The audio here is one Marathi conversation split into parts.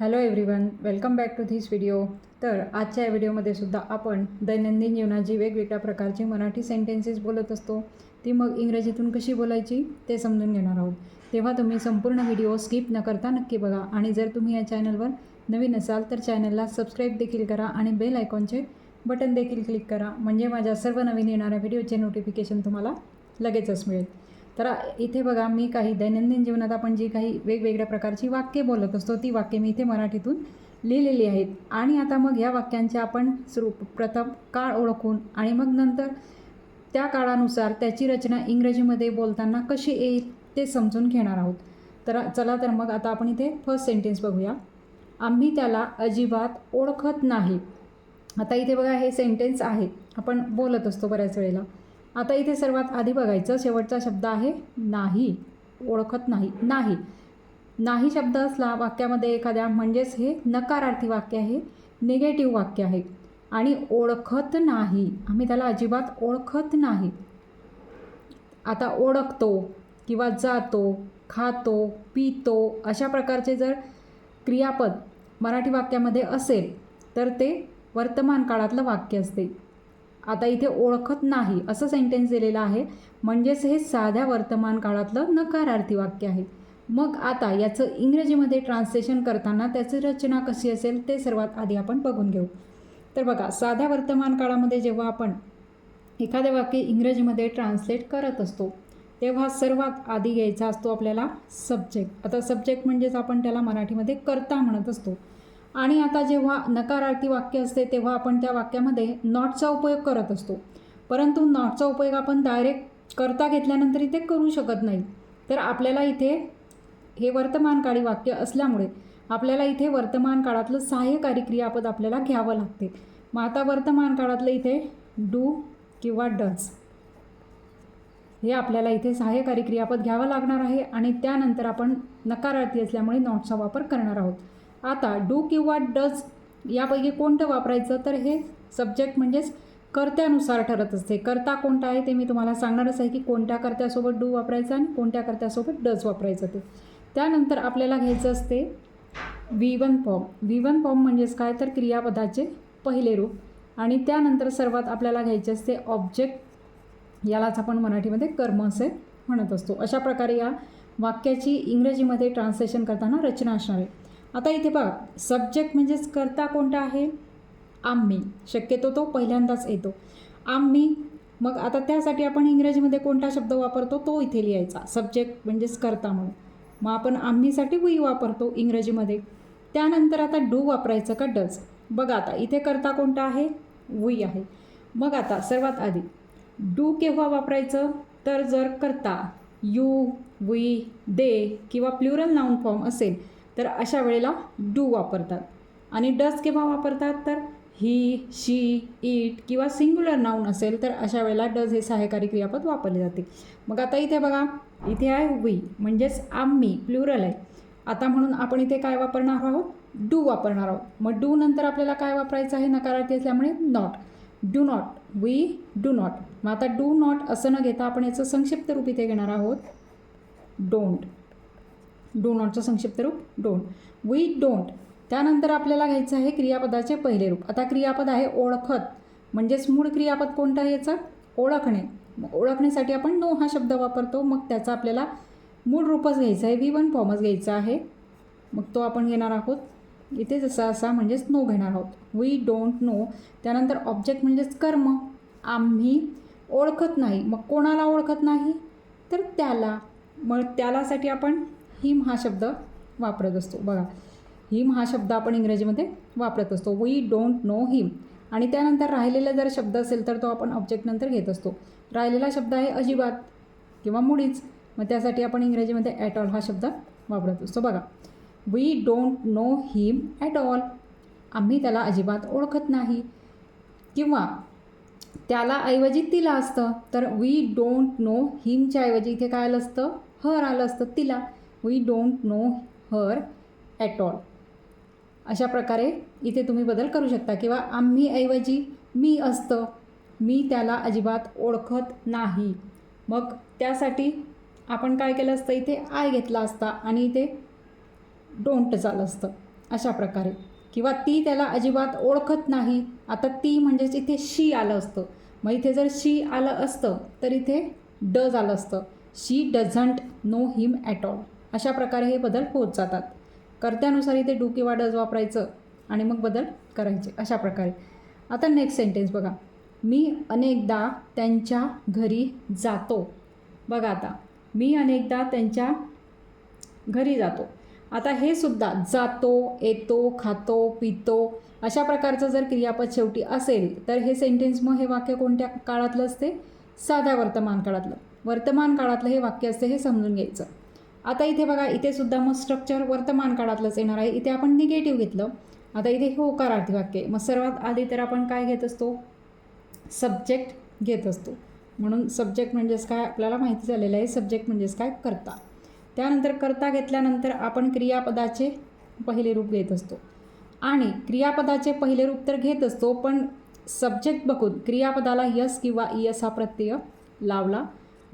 Hello everyone welcome back to this video तर आजच्या या व्हिडिओमध्ये सुद्धा आपण दैनंदिन जीवनाची वेगवेगळ्या प्रकारची मराठी सेंटेन्सेस बोलत असतो. ती मग इंग्रजीतून कशी बोलायची ते समजून घेणार आहोत. तेव्हा तुम्ही संपूर्ण व्हिडिओ स्किप न करता नक्की बघा. आणि जर तुम्ही या चॅनलवर नवीन असाल तर चॅनलला सबस्क्राईब देखील करा आणि बेल आयकॉनचे बटन देखील क्लिक करा. म्हणजे माझ्या सर्व नवीन येणाऱ्या व्हिडिओचे नोटिफिकेशन तुम्हाला लगेचच मिळेल. तर इथे बघा मी काही दैनंदिन जीवनात आपण जी काही वेगवेगळ्या प्रकारची वाक्ये बोलत असतो ती वाक्य मी इथे मराठीतून लिहिलेली आहेत. आणि आता मग या वाक्यांचे आपण सुरू प्रथम काळ ओळखून आणि मग नंतर त्या काळानुसार त्याची रचना इंग्रजीमध्ये बोलताना कशी येईल ते समजून घेणार आहोत. तर चला तर मग आता आपण इथे फर्स्ट सेंटेन्स बघूया. आम्ही त्याला अजिबात ओळखत नाही. आता इथे बघा हे सेंटेन्स आहे. आपण बोलत असतो बऱ्याच वेळेला. आता इथे सर्वात आधी बघायचं शेवटचा शब्द आहे नाही ओळखत नाही नाही. नाही शब्द असला वाक्यामध्ये एखाद्या म्हणजेच हे नकारार्थी वाक्य आहे निगेटिव्ह वाक्य आहे. आणि ओळखत नाही आम्ही त्याला अजिबात ओळखत नाही. आता ओळखतो किंवा जातो खातो पितो अशा प्रकारचे जर क्रियापद मराठी वाक्यामध्ये असेल तर ते वर्तमान काळातलं वाक्य असते. आता इथे ओळखत नाही असं सेंटेन्स दिलेलं आहे. म्हणजेच हे साध्या वर्तमान काळातलं नकारार्थी वाक्य आहे. मग आता याचं इंग्रजीमध्ये ट्रान्सलेशन करताना त्याची रचना कशी असेल ते सर्वात आधी आपण बघून घेऊ. तर बघा साध्या वर्तमान काळामध्ये जेव्हा आपण एखादे वाक्य इंग्रजीमध्ये ट्रान्सलेट करत असतो तेव्हा सर्वात आधी घ्यायचा असतो आपल्याला सब्जेक्ट आता सब्जेक्ट म्हणजेच आपण त्याला मराठीमध्ये कर्ता म्हणत असतो. आणि आता जेव्हा नकारार्थी वाक्य असते तेव्हा आपण त्या वाक्यामध्ये नॉटचा उपयोग करत असतो. परंतु नॉटचा उपयोग आपण डायरेक्ट करता घेतल्यानंतर इथे करू शकत नाही. तर आपल्याला इथे हे वर्तमानकाळी वाक्य असल्यामुळे आपल्याला इथे वर्तमान काळातलं सहाय्यकारी क्रियापद आपल्याला घ्यावं लागते. मग आता वर्तमान काळातलं इथे डू किंवा डज हे आपल्याला इथे सहाय्यकारी क्रियापद घ्यावं लागणार आहे आणि त्यानंतर आपण नकारार्थी असल्यामुळे नॉटचा वापर करणार आहोत. आता डू किंवा डज यापैकी कोणतं वापरायचं? तर हे सब्जेक्ट म्हणजेच कर्त्यानुसार ठरत असते. कर्ता कोणता आहे ते मी तुम्हाला सांगणारच आहे की कोणत्या कर्त्यासोबत डू वापरायचं आणि कोणत्या कर्त्यासोबत डज वापरायचं ते. त्यानंतर आपल्याला घ्यायचं असते V one form V one form म्हणजेच काय? तर क्रियापदाचे पहिले रूप. आणि त्यानंतर सर्वात आपल्याला घ्यायचे असते ऑब्जेक्ट यालाच आपण मराठीमध्ये कर्म असे म्हणत असतो. अशा प्रकारे या वाक्याची इंग्रजीमध्ये ट्रान्सलेशन करताना रचना असणार आहे. आता इथे बघा सब्जेक्ट म्हणजेच कर्ता कोणता आहे? आम्ही. शक्यतो तो पहिल्यांदाच येतो. आम्ही मग आता त्यासाठी आपण इंग्रजीमध्ये कोणता शब्द वापरतो? तो इथे लिहायचा. सब्जेक्ट म्हणजेच कर्ता म्हणून. मग आपण आम्हीसाठी वी वापरतो इंग्रजीमध्ये. त्यानंतर आता डू वापरायचं का डज बघा आता इथे करता कोणता आहे? वी आहे. मग आता सर्वात आधी डू केव्हा वापरायचं? तर जर करता यू वी दे किंवा प्लुरल नाऊन फॉर्म असेल तर अशा वेळेला डू वापरतात. आणि डज केव्हा वापरतात तर ही शी इट किंवा सिंग्युलर नाऊन असेल तर अशा वेळेला डज हे सहाय्यकारी क्रियापद वापरले जाते. मग आता इथे बघा इथे आहे वी म्हणजेच आम्ही प्लुरल आहे. आता म्हणून आपण इथे काय वापरणार आहोत? डू वापरणार आहोत. मग डू नंतर आपल्याला काय वापरायचं आहे? नकारार्थी असल्यामुळे not. Do not. We do not. मग आता डू नॉट असं न घेता आपण याचं संक्षिप्त रूप इथे घेणार आहोत. डोंट. डो नॉटचं संक्षिप्त रूप डोंट वी डोंट त्यानंतर आपल्याला घ्यायचं आहे क्रियापदाचे पहिले रूप. आता क्रियापद आहे ओळखत. म्हणजेच मूळ क्रियापद कोणतं आहे याचं? ओळखणे. मग ओळखण्यासाठी आपण नो हा शब्द वापरतो. मग त्याचा आपल्याला मूळ रूपच घ्यायचं आहे. वी वन फॉर्मच घ्यायचा आहे. मग तो आपण घेणार आहोत. इथे जसा असा म्हणजेच नो घेणार आहोत. वी डोंट नो त्यानंतर ऑब्जेक्ट म्हणजेच कर्म. आम्ही ओळखत नाही. मग कोणाला ओळखत नाही? तर त्याला. मग त्यालासाठी आपण हिम हा शब्द वापरत असतो. बघा हिम हा शब्द आपण इंग्रजीमध्ये वापरत असतो. वी डोंट नो हिम आणि त्यानंतर राहिलेला जर शब्द असेल तर तो आपण ऑब्जेक्टनंतर घेत असतो. राहिलेला शब्द आहे अजिबात किंवा मुळीच. मग त्यासाठी आपण इंग्रजीमध्ये ॲट ऑल हा शब्द वापरत असतो. बघा we don't know him at all आम्ही त्याला अजिबात ओळखत नाही. किंवा त्याला ऐवजी तिला असतं. तर वी डोंट नो हिमच्या ऐवजी इथे काय आलं असतं? हर आलं असतं तिला. We don't know her at all अशा प्रकारे इथे तुम्ही बदल करू शकता किंवा आम्ही ऐवजी मी असतं मी त्याला अजिबात ओळखत नाही. मग त्यासाठी आपण काय केलं असतं? इथे आय घेतला असता आणि इथे डोंट झालं असतं. अशा प्रकारे. किंवा ती त्याला अजिबात ओळखत नाही. आता ती म्हणजेच इथे शी आलं असतं. मग इथे जर शी आलं असतं तर इथे ड झालं असतं. She doesn't know him at all अशा प्रकारे हे बदल होत जातात. कर्त्यानुसार इथे डू किंवा डज वापरायचं आणि मग बदल करायचे अशा प्रकारे. आता नेक्स्ट सेंटेन्स बघा. मी अनेकदा त्यांच्या घरी जातो. बघा आता. मी अनेकदा त्यांच्या घरी जातो. आता हे सुद्धा जातो येतो खातो पितो अशा प्रकारचं जर क्रियापद शेवटी असेल तर हे सेंटेन्स मग हे वाक्य कोणत्या काळातलं असते? साध्या वर्तमान काळातलं. वर्तमान काळातलं हे वाक्य असते हे समजून घ्यायचं. आता इथे बघा इथे सुद्धा मग स्ट्रक्चर वर्तमान काळातलंच येणार आहे. इथे आपण निगेटिव्ह घेतलं. आता इथे हे होकारार्थी वाक्य मग सर्वात आधी तर आपण काय घेत असतो? सब्जेक्ट घेत असतो. म्हणून सब्जेक्ट म्हणजेच काय? आपल्याला माहिती झालेलं आहे सब्जेक्ट म्हणजेच काय? करता. त्यानंतर करता घेतल्यानंतर आपण क्रियापदाचे पहिले रूप घेत असतो. आणि क्रियापदाचे पहिले रूप तर घेत असतो पण सब्जेक्ट बघून क्रियापदाला यस किंवा इयस हा प्रत्यय लावला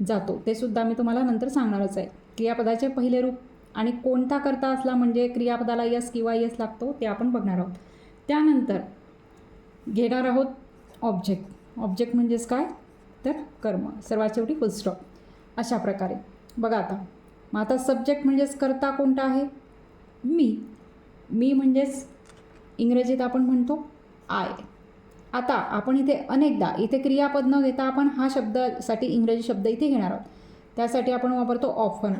जातो. ते सुद्धा मी तुम्हाला नंतर सांगणारच आहे. क्रियापदाचे पहिले रूप आणि कोणता करता असला म्हणजे क्रियापदाला यस किंवा यस लागतो ते आपण बघणार आहोत. त्यानंतर घेणार आहोत ऑब्जेक्ट. ऑब्जेक्ट म्हणजेच काय? तर कर्म. सर्वात शेवटी फुल स्टॉप अशा प्रकारे. बघा आता. मग आता सब्जेक्ट म्हणजेच करता कोणता आहे? मी. मी म्हणजेच इंग्रजीत आपण म्हणतो आय आता आपण इथे अनेकदा इथे क्रियापद न घेता आपण हा शब्दासाठी इंग्रजी शब्द इथे घेणार आहोत. त्यासाठी आपण वापरतो often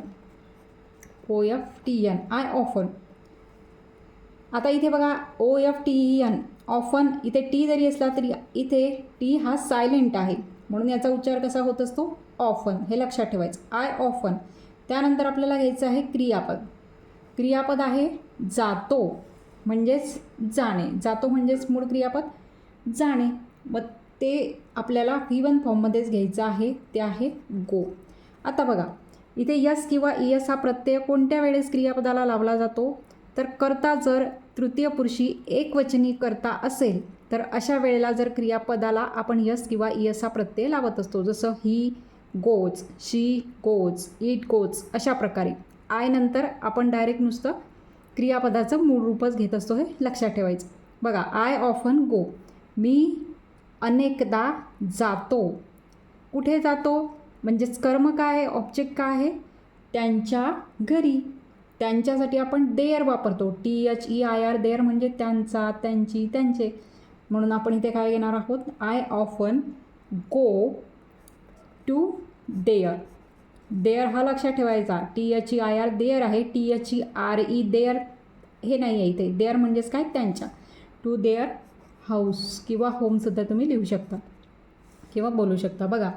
O F T N I often आता इथे बघा O F T E N often इथे टी जरी असला तरी इथे टी हा सायलेंट आहे. म्हणून याचा उच्चार कसा होत असतो? ऑफन हे लक्षात ठेवायचं. आय ऑफन त्यानंतर आपल्याला घ्यायचं आहे क्रियापद. क्रियापद आहे जातो म्हणजेच जाणे. जातो म्हणजेच मूळ क्रियापद जाणे. मग ते आपल्याला व्ही वन फॉर्ममध्येच घ्यायचं आहे. ते आहे गो आता बघा इथे यस किंवा इयस हा प्रत्यय कोणत्या वेळेस क्रियापदाला लावला जातो? तर करता जर तृतीय पुरुषी एकवचनी करता असेल तर अशा वेळेला जर क्रियापदाला आपण यस किंवा इयस हा प्रत्यय लावत असतो जसं he goes she goes it goes अशा प्रकारे. आय नंतर आपण डायरेक्ट नुसतं क्रियापदाचं मूळ रूपच घेत असतो हे लक्षात ठेवायचं. बघा आय ऑफन गो मी अनेकदा जातो. कुठे जातो? म्हणजेच कर्म काय आहे ऑब्जेक्ट काय आहे? त्यांच्या घरी. त्यांच्यासाठी आपण देअर वापरतो. T H E I R their म्हणजे त्यांचा त्यांची त्यांचे. म्हणून आपण इथे काय घेणार आहोत? I often go to their their हा लक्षात ठेवायचा. T H E I R their आहे. T H E R E there हे नाही आहे इथे. देअर म्हणजेच काय? त्यांच्या. टू देअर हाऊस किंवा होमसुद्धा तुम्ही लिहू शकता किंवा बोलू शकता. बघा.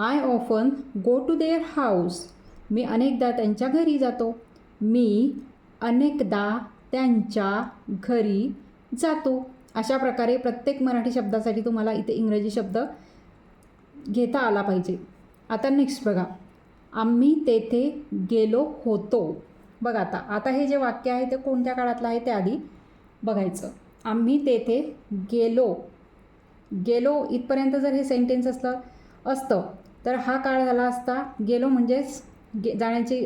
I often go to their house. मी अनेकदा त्यांच्या घरी जातो. मी अनेकदा त्यांच्या घरी जातो. अशा प्रकारे प्रत्येक मराठी शब्दासाठी तुम्हाला इथे इंग्रजी शब्द घेता आला पाहिजे. आता नेक्स्ट बघा. आम्ही तेथे गेलो होतो. बघा आता आता हे जे वाक्य आहे ते कोणत्या काळातलं आहे ते आधी बघायचं. आम्ही तेथे गेलो. गेलो इथपर्यंत जर हे सेंटेन्स असलं असतं तर हा काळ झाला असता गेलो म्हणजेच गे जाण्याचे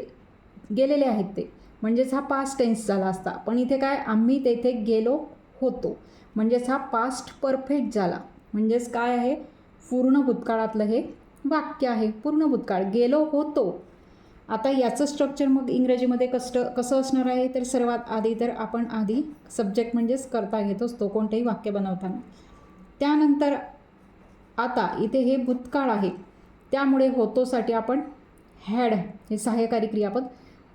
गेलेले आहेत ते. म्हणजेच हा पास्ट टेन्स झाला असता. पण इथे काय? आम्ही तेथे गेलो होतो. म्हणजेच हा पास्ट परफेक्ट झाला. म्हणजेच काय आहे? पूर्ण भूतकाळातलं हे वाक्य आहे. पूर्ण भूतकाळ. गेलो होतो. आता याचं स्ट्रक्चर मग इंग्रजीमध्ये कष्ट कसं असणार आहे? तर सर्वात आधी तर आपण आधी सब्जेक्ट म्हणजेच करता घेत असतो कोणतेही वाक्य बनवताना. त्यानंतर आता इथे हे भूतकाळ आहे. त्यामुळे होतोसाठी आपण हॅड हे सहाय्यकारी क्रियापद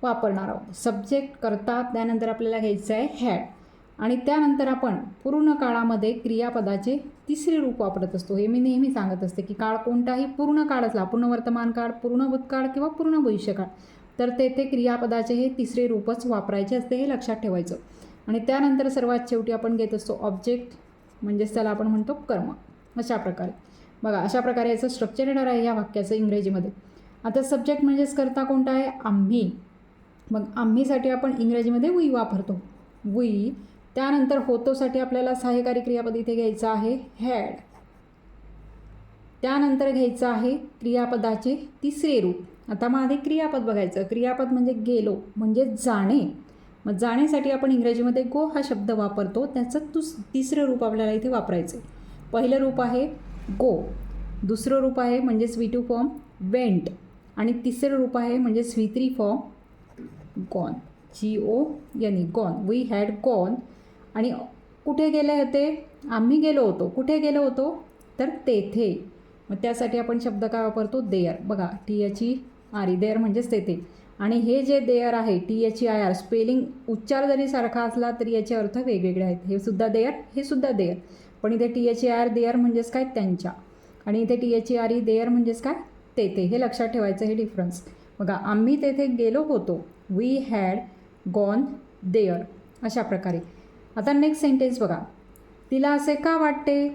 वापरणार आहोत. सब्जेक्ट करता त्यानंतर आपल्याला घ्यायचं आहे हॅड आणि त्यानंतर आपण पूर्ण काळामध्ये क्रियापदाचे तिसरे रूप वापरत असतो. हे मी नेहमी सांगत असते की काळ कोणताही पूर्ण काळ असला पूर्ण वर्तमान काळ पूर्ण भूतकाळ किंवा पूर्ण भविष्यकाळ तर तेथे क्रियापदाचे हे तिसरे रूपच वापरायचे असते हे लक्षात ठेवायचं. आणि त्यानंतर सर्वात शेवटी आपण घेत असतो ऑब्जेक्ट म्हणजेच त्याला आपण म्हणतो कर्म. अशा प्रकारे. बघा अशा प्रकारे याचं स्ट्रक्चर येणार आहे या वाक्याचं इंग्रजीमध्ये. आता सब्जेक्ट म्हणजेच करता कोणता आहे? आम्ही. मग आम्हीसाठी आपण इंग्रजीमध्ये वी वापरतो. वी त्यानंतर होतोसाठी आपल्याला सहाय्यकारी क्रियापद इथे घ्यायचं आहे हॅड त्यानंतर घ्यायचं आहे क्रियापदाचे तिसरे रूप. आता मग आधी क्रियापद बघायचं. क्रियापद म्हणजे गेलो म्हणजे जाणे. मग जाण्यासाठी आपण इंग्रजीमध्ये गो हा शब्द वापरतो. त्याचं तुस तिसरं रूप आपल्याला इथे वापरायचं आहे पहिलं रूप आहे गो. दुसरं रूप आहे म्हणजेच वी टू फॉर्म वेंट आणि तिसरं रूप आहे म्हणजेच V three form gone G O यांनी गॉन वी हॅड गॉन आणि कुठे गेले होते? आम्ही गेलो होतो. कुठे गेलो होतो? तर तेथे. मग त्यासाठी आपण शब्द काय वापरतो? देअर बघा टी याची आर ई देअर म्हणजेच तेथे. आणि हे जे देअर आहे T H I R spelling उच्चार जरी सारखा असला तरी याचे अर्थ वेगवेगळे आहेत. हे सुद्धा देअर हे सुद्धा देअर पण इथे T H A R their म्हणजेच काय? त्यांच्या. आणि इथे T H R E there म्हणजेच काय? तेथे. हे लक्षात ठेवायचं हे डिफरन्स बघा आम्ही तेथे गेलो होतो. वी हॅड गॉन देअर अशा प्रकारे. आता नेक्स्ट सेंटेन्स बघा. तिला असे का वाटते?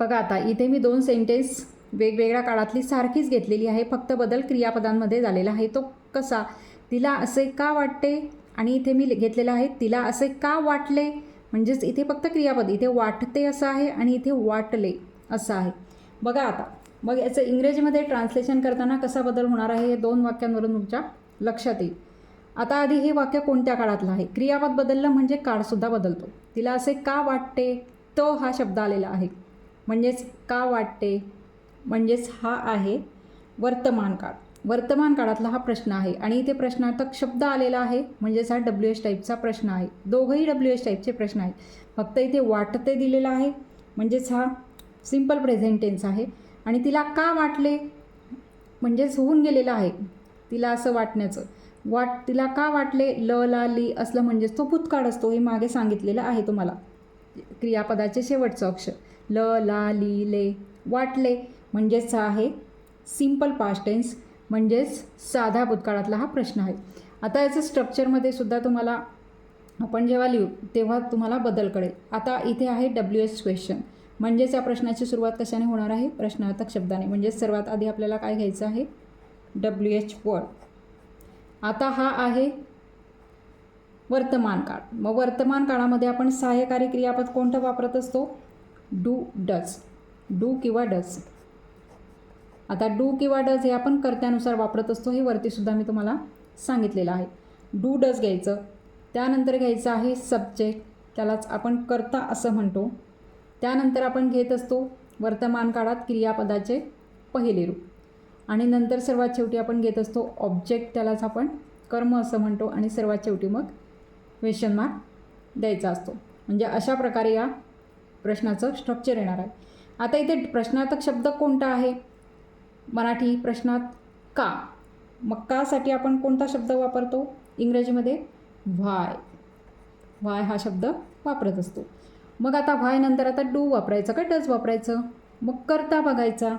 बघा आता इथे मी दोन सेंटेन्स वेगवेगळ्या काळातली सारखीच घेतलेली आहे. फक्त बदल क्रियापदांमध्ये झालेला आहे तो कसा? तिला असे का वाटते? आणि इथे मी घेतलेलं आहे तिला असे का वाटले? म्हणजेच इथे फक्त क्रियापद इथे वाटते असं आहे आणि इथे वाटले असं आहे. बघा आता मग याचं इंग्रजीमध्ये ट्रान्सलेशन करताना कसा बदल होणार आहे हे दोन वाक्यांवरून तुमच्या लक्षात येईल. आता आधी हे वाक्य कोणत्या काळातलं आहे? क्रियापद बदललं म्हणजे काळसुद्धा बदलतो. तिला असे का वाटते? तो हा शब्द आलेला आहे. म्हणजेच का वाटते? म्हणजेच हा आहे वर्तमान काळ. वर्तमान काळातला हा प्रश्न आहे. आणि इथे प्रश्नार्थक शब्द आलेला आहे म्हणजेच हा डब्ल्यू एच टाईपचा प्रश्न आहे. दोघंही डब्ल्यू एच टाईपचे प्रश्न आहेत. फक्त इथे वाटते दिलेलं आहे म्हणजेच हा सिंपल प्रेझेंटेन्स आहे. आणि तिला का वाटले? म्हणजेच होऊन गेलेलं आहे. तिला असं वाटण्याचं. वाट तिला का वाटले? ल ला ली असलं म्हणजेच तो भूतकाळ असतो हे मागे सांगितलेलं आहे तुम्हाला. क्रियापदाचे शेवटचं अक्षर. ल ला ली ले वाटले म्हणजेच हा आहे सिंपल पास्ट टेन्स म्हणजेच साधा भूतकाळातला हा प्रश्न आहे. आता याचं स्ट्रक्चरमध्ये सुद्धा तुम्हाला आपण जेव्हा लिहू तेव्हा तुम्हाला बदल कळेल. आता इथे आहे डब्ल्यू एस क्वेश्चन म्हणजेच या प्रश्नाची सुरुवात कशाने होणार आहे? प्रश्नार्थक शब्दाने. म्हणजेच सर्वात आधी आपल्याला काय घ्यायचं आहे? डब्ल्यू एच वर्ड आता हा आहे वर्तमान काळ. मग वर्तमान काळामध्ये आपण सहाय्यकारी क्रियापद कोणतं वापरत असतो? Do does. डू किंवा डज. आता डू किंवा डज हे आपण कर्त्यानुसार वापरत असतो हे वरतीसुद्धा मी तुम्हाला सांगितलेलं आहे. डू डज घ्यायचं. त्यानंतर घ्यायचं आहे सब्जेक्ट त्यालाच आपण कर्ता असं म्हणतो. त्यानंतर आपण घेत असतो वर्तमान काळात क्रियापदाचे पहिले रूप. आणि नंतर सर्वात शेवटी आपण घेत असतो ऑब्जेक्ट त्यालाच आपण कर्म असं म्हणतो आणि सर्वात शेवटी मग क्वेश्चन मार्क द्यायचा असतो. म्हणजे अशा प्रकारे या प्रश्नाचं स्ट्रक्चर येणार आहे. आता इथे प्रश्नार्थक शब्द कोणता आहे? मराठी प्रश्नात का? मग कासाठी आपण कोणता शब्द वापरतो? इंग्रजीमध्ये व्हाय. व्हाय हा शब्द वापरत असतो. मग आता व्हाय नंतर आता डू वापरायचं का डज वापरायचं? मग करता बघायचा.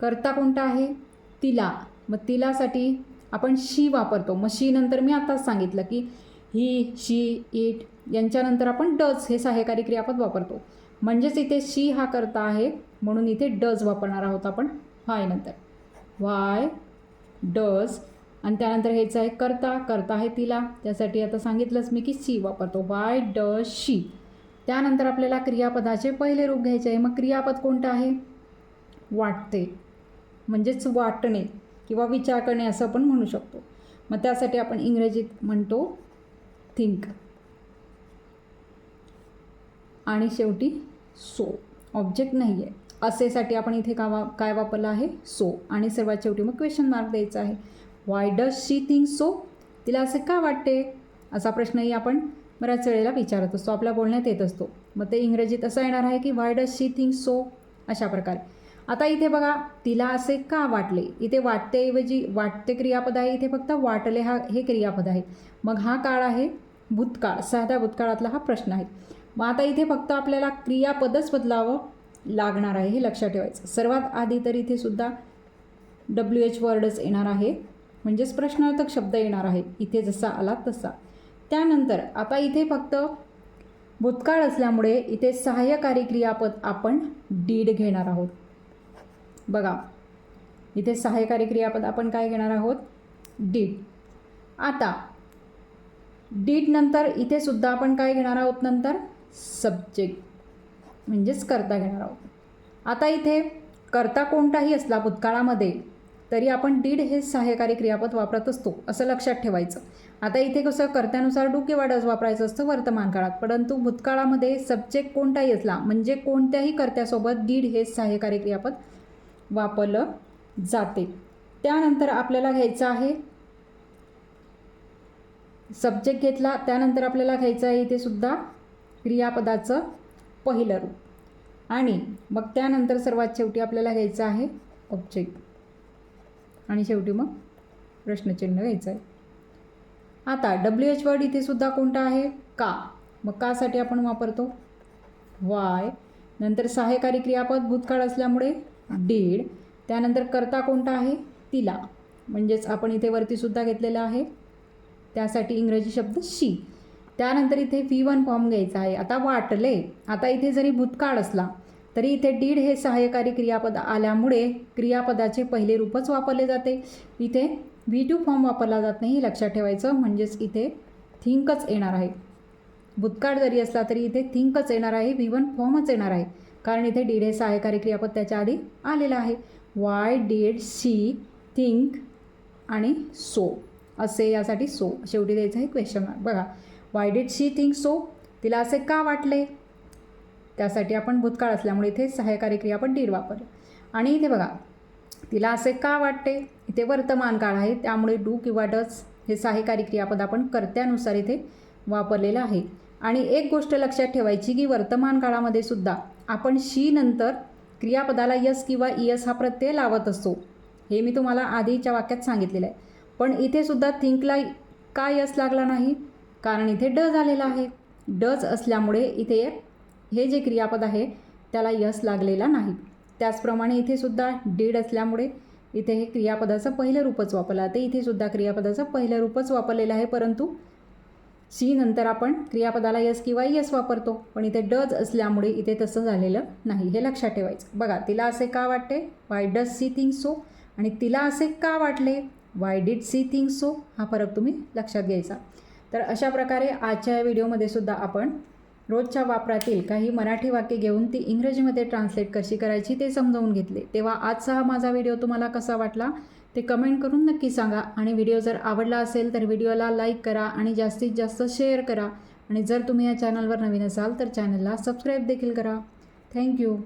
करता कोणता आहे? तिला. मग तिलासाठी आपण शी वापरतो. मग शी नंतर मी आताच सांगितलं की ही शी इट यांच्यानंतर आपण डज हे सहाय्यकारी क्रियापद वापरतो. म्हणजेच इथे शी हा करता आहे म्हणून इथे डज वापरणार आहोत आपण व्हाय नंतर. वाय डज आणि त्यानंतर ह्याचं आहे करता करता आहे तिला. त्यासाठी आता सांगितलंच मी की सी वापरतो. वाय डज शी त्यानंतर आपल्याला क्रियापदाचे पहिले रूप घ्यायचे आहे. मग क्रियापद कोणतं आहे? वाटते. म्हणजेच वाटणे किंवा विचार करणे असं आपण म्हणू शकतो. मग त्यासाठी आपण इंग्रजीत म्हणतो थिंक आणि शेवटी सो ऑब्जेक्ट नाही आहे असेसाठी आपण इथे का वा काय वापरलं आहे? सो आणि सर्वात शेवटी मग क्वेश्चन मार्क द्यायचा आहे. Why does she think so तिला असे का वाटते? असा प्रश्नही आपण बऱ्याच वेळेला विचारत असतो. आपल्या बोलण्यात येत असतो. मग ते इंग्रजीत असं येणार आहे की why does she think so अशा प्रकारे. आता इथे बघा तिला असे का वाटले? इथे वाटतेऐवजी वाटते क्रियापद आहे. इथे फक्त वाटले हा हे क्रियापद आहे. मग हा काळ आहे भूतकाळ. साध्या भूतकाळातला हा प्रश्न आहे. मग आता इथे फक्त आपल्याला क्रियापदच बदलावं. लागणार आहे हे लक्षात ठेवायचं. सर्वात आधी तर इथे सुद्धा डब्ल्यू एच वर्डच येणार आहे. म्हणजेच प्रश्नार्थक शब्द येणार आहे. इथे जसा आला तसा. त्यानंतर आता इथे फक्त भूतकाळ असल्यामुळे इथे सहाय्यकारी क्रियापद आपण डीड घेणार आहोत. बघा. इथे सहाय्यकारी क्रियापद आपण काय घेणार आहोत? डीड आता डीड नंतर इथे सुद्धा आपण काय घेणार आहोत नंतर? सब्जेक्ट म्हणजेच करता घेणार आहोत. आता इथे करता कोणताही असला भूतकाळामध्ये तरी आपण डीड हे सहाय्यकारी क्रियापद वापरत असतो असं लक्षात ठेवायचं. आता इथे कसं कर्त्यानुसार डू किंवा डज वापरायचं असतं वर्तमान काळात परंतु भूतकाळामध्ये सब्जेक्ट कोणताही असला म्हणजे कोणत्याही कर्त्यासोबत डीड हे सहाय्यकारी क्रियापद वापरलं जाते. त्यानंतर आपल्याला घ्यायचं आहे सब्जेक्ट घेतला त्यानंतर आपल्याला घ्यायचं आहे इथे सुद्धा क्रियापदाचं पहिलं रूप. आणि मग त्यानंतर सर्वात शेवटी आपल्याला घ्यायचं आहे ऑब्जेक्ट आणि शेवटी मग प्रश्नचिन्ह घ्यायचं आहे. आता डब्ल्यू एच वर्ड इथे सुद्धा कोणता आहे? का. मग कासाठी आपण वापरतो वाय नंतर सहाय्यकारी क्रियापद भूतकाळ असल्यामुळे डीड त्यानंतर करता कोणता आहे? तिला. म्हणजेच आपण इथे वरतीसुद्धा घेतलेला आहे. त्यासाठी इंग्रजी शब्द शी त्यानंतर इथे व्ही वन फॉर्म घ्यायचा आहे. आता वाटले आता इथे जरी भूतकाळ असला तरी इथे डीड हे सहाय्यकारी क्रियापद आल्यामुळे क्रियापदाचे पहिले रूपच वापरले जाते. इथे व्ही टू फॉर्म वापरला जात नाही हे लक्षात ठेवायचं म्हणजेच इथे थिंकच येणार आहे. भूतकाळ जरी असला तरी इथे थिंकच येणार आहे व्ही वन फॉर्मच येणार आहे. कारण इथे डीड हे सहाय्यकारी क्रियापद त्याच्या आधी आलेलं आहे. वाय डीड शी थिंक आणि सो असे यासाठी सो शेवटी द्यायचं आहे क्वेश्चन मार्क बघा why did she think so तिला असे का वाटले? त्यासाठी आपण भूतकाळ असल्यामुळे इथे सहाय्यकारी क्रियापद डीड वापरले. आणि इथे बघा तिला असे का वाटते? इथे वर्तमान काळ आहे त्यामुळे डू किंवा डच हे सहाय्यकारी क्रियापद आपण कर्त्यानुसार इथे वापरलेलं आहे. आणि एक गोष्ट लक्षात ठेवायची की वर्तमान काळामध्ये सुद्धा आपण शी नंतर क्रियापदाला यस किंवा इयस हा प्रत्यय लावत असतो. हे मी तुम्हाला आधीच्या वाक्यात सांगितलेलं आहे. पण इथे सुद्धा थिंकला का यस लागला नाही? कारण इथे ड झालेला आहे. डच असल्यामुळे इथे हे जे क्रियापद आहे त्याला यस लागलेला नाही. त्याचप्रमाणे इथे सुद्धा डीड असल्यामुळे इथे हे क्रियापदाचं पहिलं रूपच वापरलं. ते इथे सुद्धा क्रियापदाचं पहिलं रूपच वापरलेलं आहे परंतु सी नंतर आपण क्रियापदाला यस किंवा यस वापरतो. पण इथे डज असल्यामुळे इथे तसं झालेलं नाही. हे लक्षात ठेवायचं. बघा तिला असे का वाटते? Why does she think so आणि तिला असे का वाटले? Why did she think so हा फरक तुम्ही लक्षात घ्यायचा. तर अशा प्रकारे आजच्या या व्हिडिओमध्ये सुद्धा आपण रोजच्या वापरातील काही मराठी वाक्य घेऊन ती इंग्रजीमध्ये ट्रान्सलेट कशी करायची ते समजावून घेतले. तेव्हा आजचा हा माझा व्हिडिओ तुम्हाला कसा वाटला ते कमेंट करून नक्की सांगा. आणि व्हिडिओ जर आवडला असेल तर व्हिडिओला लाईक करा आणि जास्तीत जास्त शेअर करा. आणि जर तुम्ही या चॅनलवर नवीन असाल तर चॅनलला सबस्क्राईब देखील करा. थँक्यू